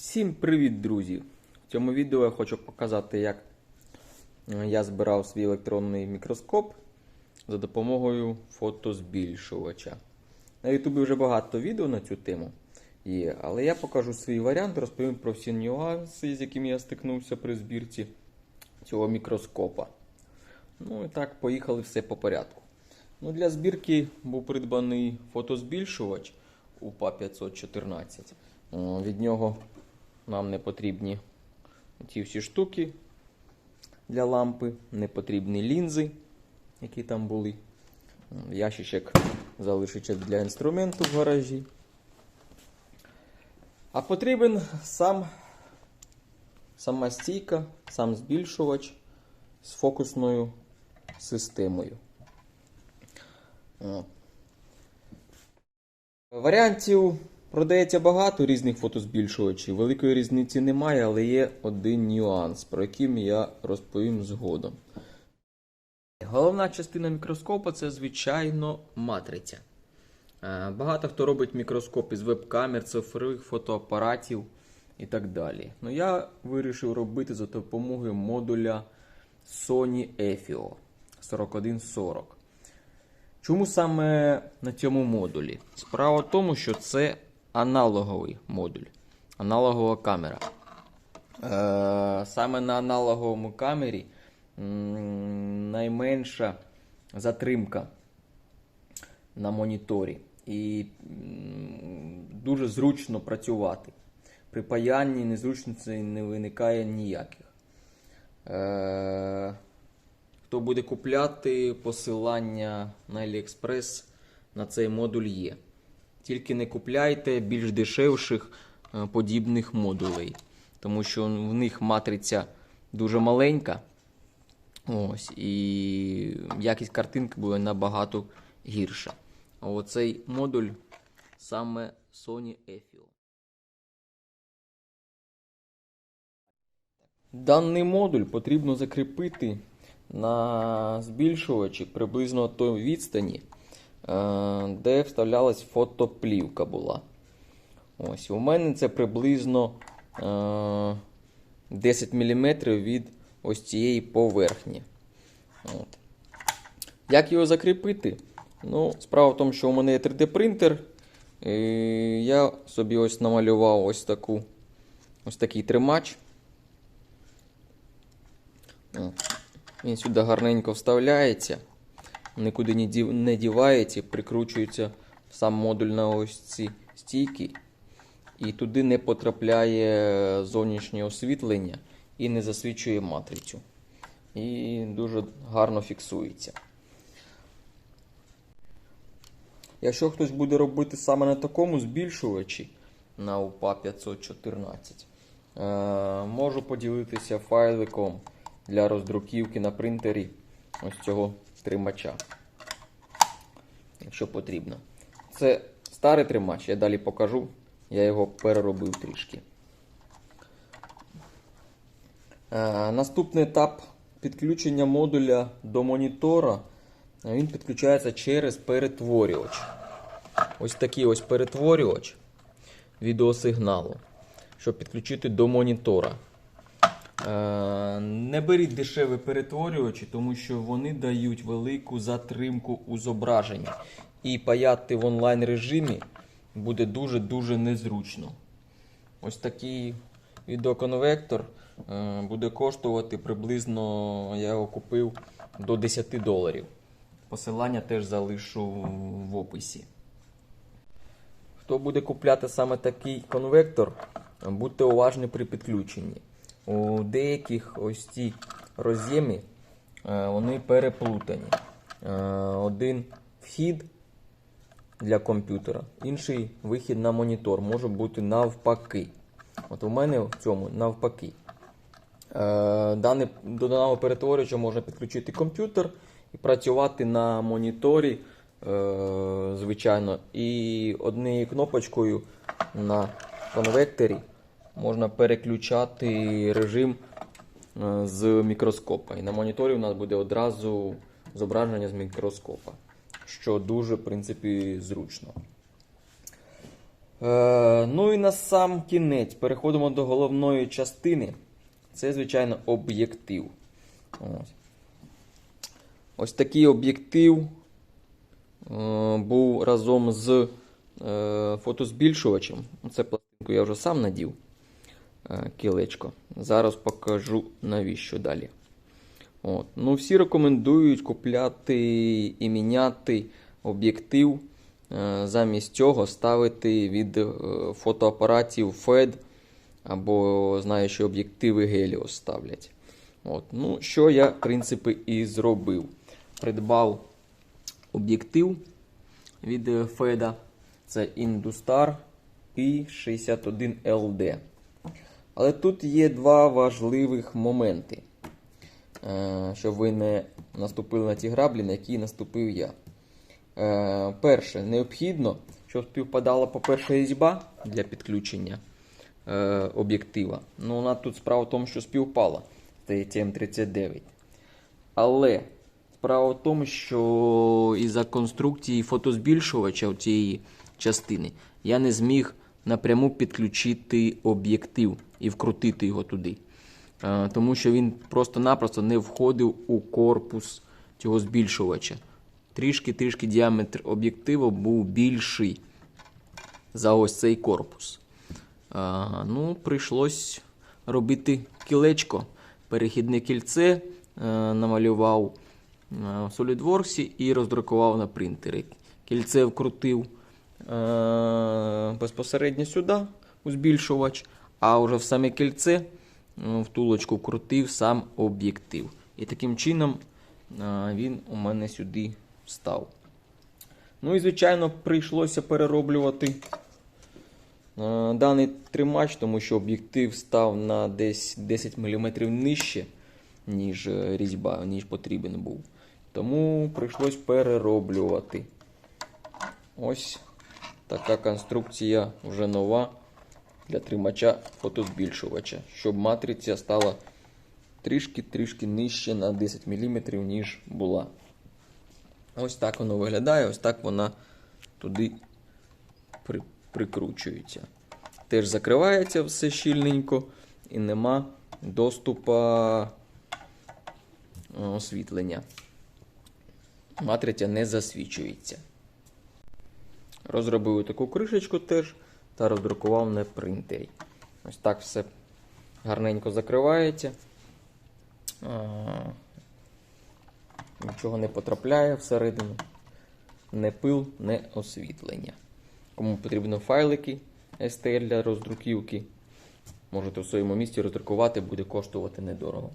Всім привіт, друзі! В цьому відео я хочу показати, як е, я збирав свій електронний мікроскоп за допомогою фотозбільшувача. На Ютубі вже багато відео на цю тему є, але я покажу свій варіант, розповім про всі нюанси, з якими я стикнувся при збірці цього мікроскопа. Ну і так, поїхали все по порядку. Ну, для збірки був придбаний фотозбільшувач УПА 514. Від нього нам не потрібні ті всі штуки для лампи, не потрібні лінзи, які там були. Ящичок залишиться для інструменту в гаражі. А потрібен сам сама стійка, сам збільшувач з фокусною системою. Варіантів продається багато різних фотозбільшувачів. Великої різниці немає, але є один нюанс, про який я розповім згодом. Головна частина мікроскопа це, звичайно, матриця. Е, Багато хто робить мікроскоп із веб-камер, цифрових фотоапаратів і так далі. Ну, я вирішив робити за допомогою модуля Sony EFIO 4140. Чому саме на цьому модулі? Справа в тому, що це аналоговий модуль, аналогова камера. Е, саме на аналоговому камері найменша затримка на моніторі. І дуже зручно працювати. При паянні незручностей не виникає ніяких. Е, Хто буде купляти посилання на AliExpress на цей модуль є. Тільки не купляйте більш дешевших е, подібних модулей, тому що в них матриця дуже маленька. Ось, і якість картинки буде набагато гірша. А оцей модуль саме Sony EFIO. Даний модуль потрібно закріпити на збільшувачі приблизно той відстані, де вставлялась фотоплівка була. Ось, у мене це приблизно е, 10 мм від ось цієї поверхні. От. Як його закріпити? Ну, Справа в тому, що у мене є 3D принтер. І я собі ось намалював ось таку ось такий тримач. Він сюди гарненько вставляється, нікуди не дів- не дівається, прикручується сам модуль на ось ці стійки. І туди не потрапляє зовнішнє освітлення і не засвічує матрицю. І дуже гарно фіксується. Якщо хтось буде робити саме на такому збільшувачі на УПА 514, е, можу поділитися файликом для роздруківки на принтері ось цього тримача. Якщо потрібно. Це старий тримач, я далі покажу. Я його переробив трішки. Е, Наступний етап підключення модуля до монітора. Він підключається через перетворювач. Ось такий ось перетворювач відеосигналу, щоб підключити до монітора. Е, Не беріть дешеві перетворювачі, тому що вони дають велику затримку у зображенні. І паяти в онлайн режимі буде дуже-дуже незручно. Ось такий відеоконвектор е, буде коштувати приблизно, я його купив до 10 доларів. Посилання теж залишу в описі. Хто буде купляти саме такий конвектор, будьте уважні при підключенні. У деяких ось ці роз'єми е, вони переплутані. Е, Один вхід для комп'ютера, інший вихід на монітор може бути навпаки. От у мене в цьому навпаки. Е, Дане, до даного перетворювача можна підключити комп'ютер і працювати на моніторі, звичайно, і однією кнопочкою на конвекторі можна переключати режим е, з мікроскопа. І на моніторі у нас буде одразу зображення з мікроскопа, що дуже, в принципі, зручно. Е, ну і на сам кінець переходимо до головної частини. Це, звичайно, об'єктив. Ось. Ось такий об'єктив е, був разом з е, фотозбільшувачем. Це пластинку я вже сам надів. Е, кілечко. Зараз покажу навіщо далі. От. Ну, всі рекомендують купляти і міняти об'єктив. Е, Замість цього ставити від е, фотоапаратів FED або знаю, що об'єктиви Helios ставлять. От. Ну, що я, в принципі, і зробив. Придбав об'єктив від FED. Це Industar P61LD. Але тут є два важливих моменти. Е, щоб ви не наступили на ті граблі, на які наступив я. Е, Перше, необхідно, щоб співпадала, по-перше, різьба для підключення е, об'єктива. Ну, вона тут справа в тому, що співпала здається, М39. Але справа в тому, що із-за конструкції фотозбільшувача цієї частини я не зміг напряму підключити об'єктив і вкрутити його туди. Е, Тому що він просто-напросто не входив у корпус цього збільшувача. Трішки-трішки діаметр об'єктиву був більший за ось цей корпус. А, ну, прийшлось робити кілечко. Перехідне кільце е, намалював е, в SolidWorks і роздрукував на принтері. Кільце вкрутив е, безпосередньо сюди, у збільшувач, а вже в саме кільце е, втулочку вкрутив сам об'єктив. І таким чином е, він у мене сюди став. Ну і, звичайно, прийшлося перероблювати е, даний тримач, тому що об'єктив став на десь 10 мм нижче, ніж е, різьба, ніж потрібен був. Тому прийшлось перероблювати. Ось така конструкція вже нова для тримача фотозбільшувача, щоб матриця стала трішки-трішки нижче на 10 мм, ніж була. Ось так воно виглядає, ось так вона туди при, прикручується. Теж закривається все щільненько і нема доступу е, освітлення. Матриця не засвічується. Розробив таку кришечку теж та роздрукував на принтері. Ось так все гарненько закривається. Нічого не потрапляє всередину. Не пил, не освітлення. Кому потрібно файлики STL для роздруківки, можете в своєму місці роздрукувати, буде коштувати недорого.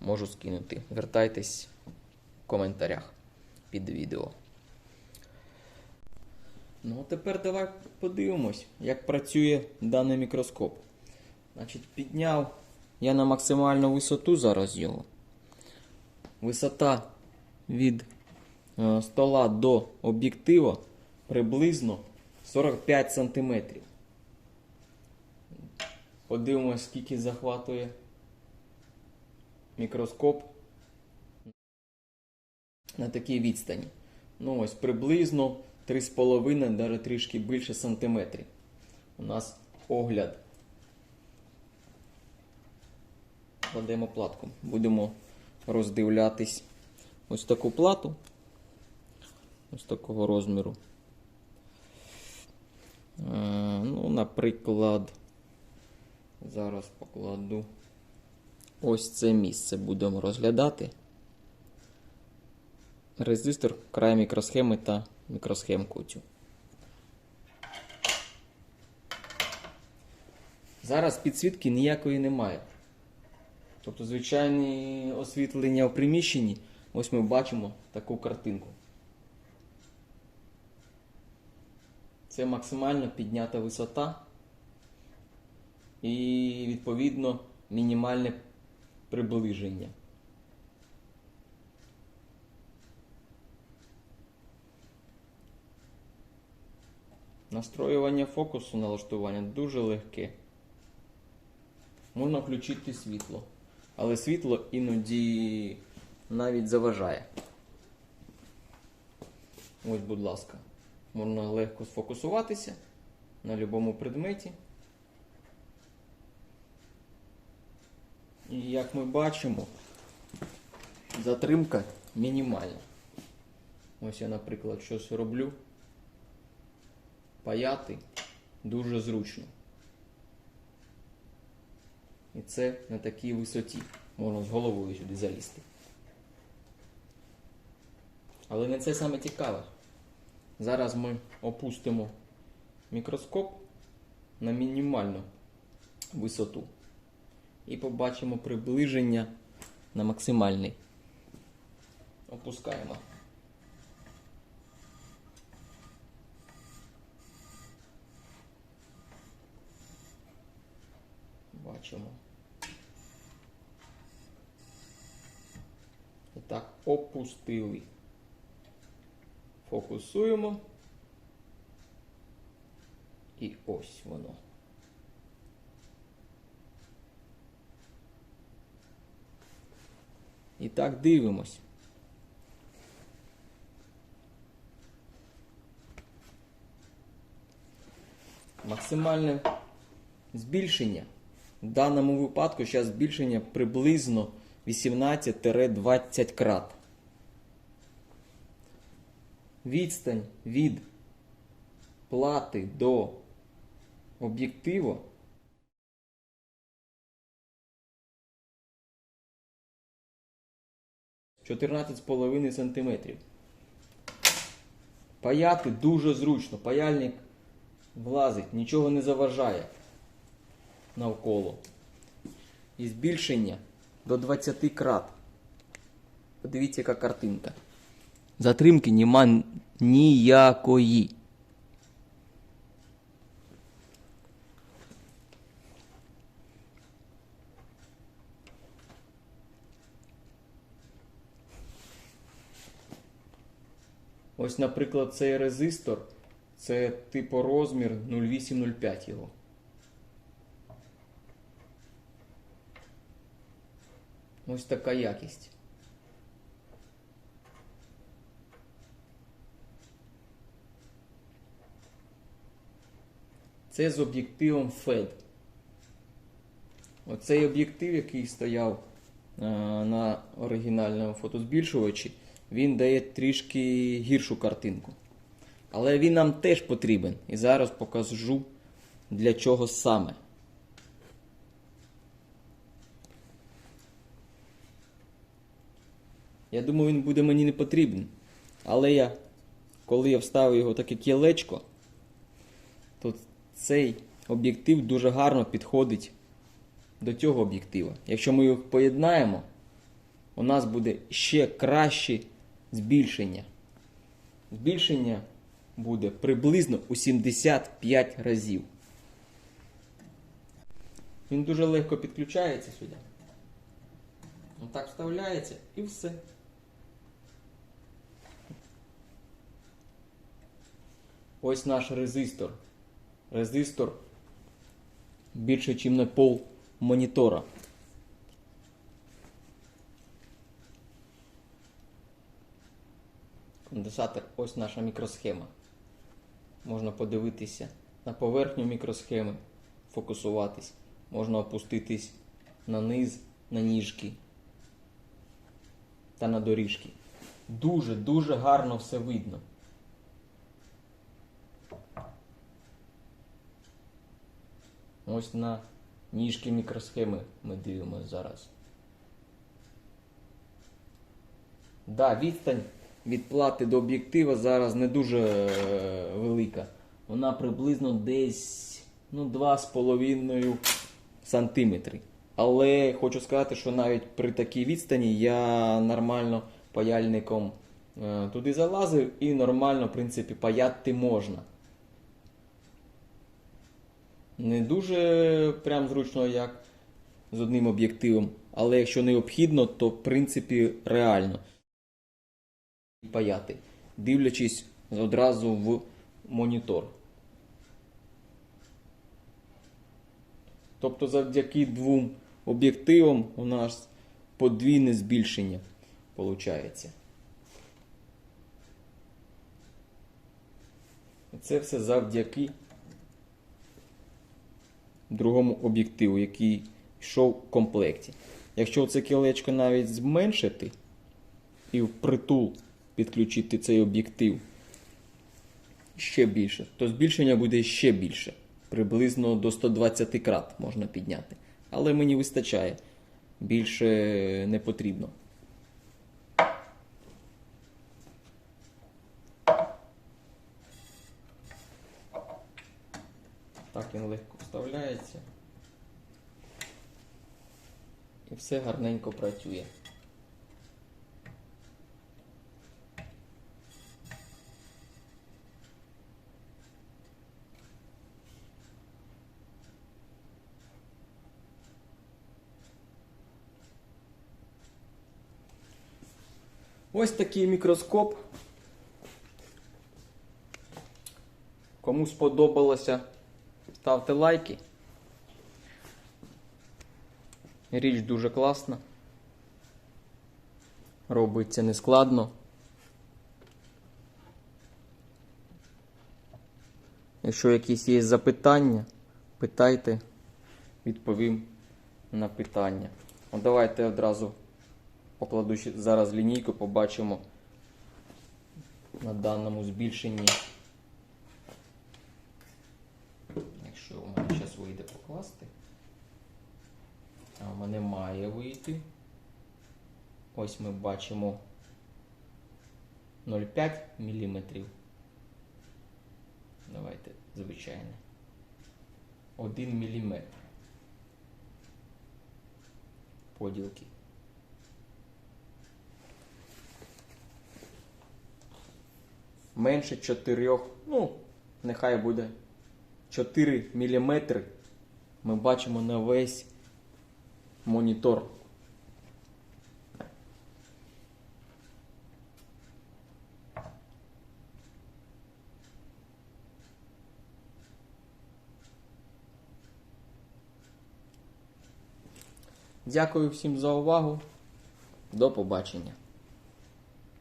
Можу скинути. Вертайтесь в коментарях під відео. Ну, тепер давай подивимось, як працює даний мікроскоп. Значить, підняв я на максимальну висоту зараз його. Висота від е, стола до об'єктива приблизно 45 см. Подивимось, скільки захватує мікроскоп на такій відстані. Ну ось приблизно 3,5, навіть трішки більше сантиметрів. У нас огляд. Кладемо платку. Будемо роздивлятись ось таку плату. Ось такого розміру. Е, ну, наприклад, зараз покладу ось це місце будемо розглядати. Резистор, край мікросхеми та мікросхемку цю. Зараз підсвітки ніякої немає. Тобто, звичайне освітлення в приміщенні, ось ми бачимо таку картинку. Це максимально піднята висота і відповідно мінімальне приближення. Настроювання фокусу налаштування дуже легке. Можна включити світло, але світло іноді навіть заважає. Ось, будь ласка, можна легко сфокусуватися на будь-якому предметі. І як ми бачимо, затримка мінімальна. Ось я, наприклад, щось роблю. Паяти дуже зручно. І це на такій висоті. Можна з головою сюди залізти. Але не це саме цікаве. Зараз ми опустимо мікроскоп на мінімальну висоту і побачимо приближення на максимальний. Опускаємо. Бачимо. І так, опустили. Фокусуємо. І ось воно. І так дивимось. Максимальне збільшення. В даному випадку зараз збільшення приблизно 18-20 крат. Відстань від плати до об'єктиву – 14,5 см. Паяти дуже зручно. Паяльник влазить, нічого не заважає навколо. І збільшення до 20 крат. Подивіться, яка картинка. Затримки нема ніякої. Ось, наприклад, цей резистор. Це типу розмір 0805 його. Ось така якість. Це з об'єктивом FED. Оцей об'єктив, який стояв е, на оригінальному фотозбільшувачі, він дає трішки гіршу картинку. Але він нам теж потрібен. І зараз покажу для чого саме. Я думаю, він буде мені не потрібен. Але я, коли я вставив його таке кілечко, то цей об'єктив дуже гарно підходить до цього об'єктива. Якщо ми їх поєднаємо, у нас буде ще краще збільшення. Збільшення буде приблизно у 75 разів. Він дуже легко підключається сюди. Отак вставляється і все. Ось наш резистор. Резистор більше, ніж на пол монітора. Конденсатор ось наша мікросхема. Можна подивитися на поверхню мікросхеми, фокусуватись. Можна опуститись на низ, на ніжки та на доріжки. Дуже-дуже гарно все видно. Ось на ніжки мікросхеми ми дивимося зараз. Да, відстань від плати до об'єктива зараз не дуже е, велика. Вона приблизно десь ну, 2,5 сантиметри. Але хочу сказати, що навіть при такій відстані я нормально паяльником е, туди залазив і нормально, в принципі, паяти можна. Не дуже прям зручно, як з одним об'єктивом, але якщо необхідно, то в принципі реально паяти, дивлячись одразу в монітор. Тобто завдяки двом об'єктивам у нас подвійне збільшення виходить. Це все завдяки другому об'єктиву, який йшов в комплекті. Якщо це кілечко навіть зменшити і впритул підключити цей об'єктив ще більше, то збільшення буде ще більше. Приблизно до 120 крат можна підняти. Але мені вистачає. Більше не потрібно. Так він легко вставляється. І все гарненько працює. Ось такий мікроскоп. Кому сподобалося, ставте лайки. Річ дуже класна. Робиться нескладно. Якщо якісь є запитання, питайте, відповім на питання. Ну, давайте одразу покладу зараз лінійку, побачимо на даному збільшенні. Якщо у мене зараз вийде покласти. Мене має вийти. Ось ми бачимо 0,5 мм. Давайте звичайне. 1 мм. Поділки. Менше 4, ну, нехай буде 4 мм. Ми бачимо на весь монітор. Дякую всім за увагу. До побачення.